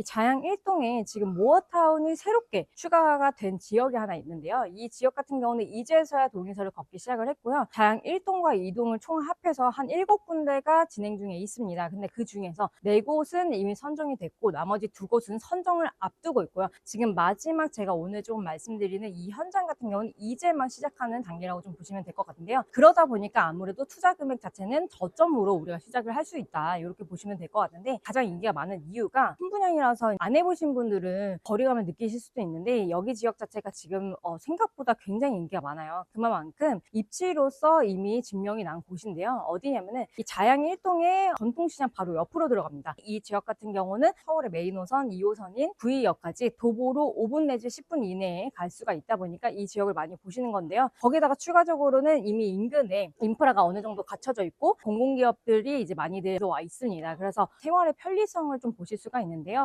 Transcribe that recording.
이 자양 1동에 지금 모어타운이 새롭게 추가가 된 지역이 하나 있는데요. 이 지역 같은 경우는 이제서야 동의서를 걷기 시작을 했고요. 자양 1동과 2동을 총 합해서 한 7군데가 진행 중에 있습니다. 근데 그 중에서 4곳은 이미 선정이 됐고 나머지 두 곳은 선정을 앞두고 있고요. 지금 마지막 제가 오늘 좀 말씀드리는 이 현장 같은 경우는 이제 막 시작하는 단계라고 좀 보시면 될 것 같은데요. 그러다 보니까 아무래도 투자 금액 자체는 저점으로 우리가 시작을 할 수 있다. 이렇게 보시면 될 것 같은데 가장 인기가 많은 이유가 신분양이라 서 안 해보신 분들은 거리감을 느끼실 수도 있는데 여기 지역 자체가 지금 어, 생각보다 굉장히 인기가 많아요. 그만큼 입지로서 이미 증명이 난 곳인데요. 어디냐면은 이 자양 1동의 전통시장 바로 옆으로 들어갑니다. 이 지역 같은 경우는 서울의 메인 호선 2호선인 구의역까지 도보로 5분 내지 10분 이내에 갈 수가 있다 보니까 이 지역을 많이 보시는 건데요. 거기다가 추가적으로는 이미 인근에 인프라가 어느 정도 갖춰져 있고 공공기업들이 이제 많이 들어와 있습니다. 그래서 생활의 편리성을 좀 보실 수가 있는데요.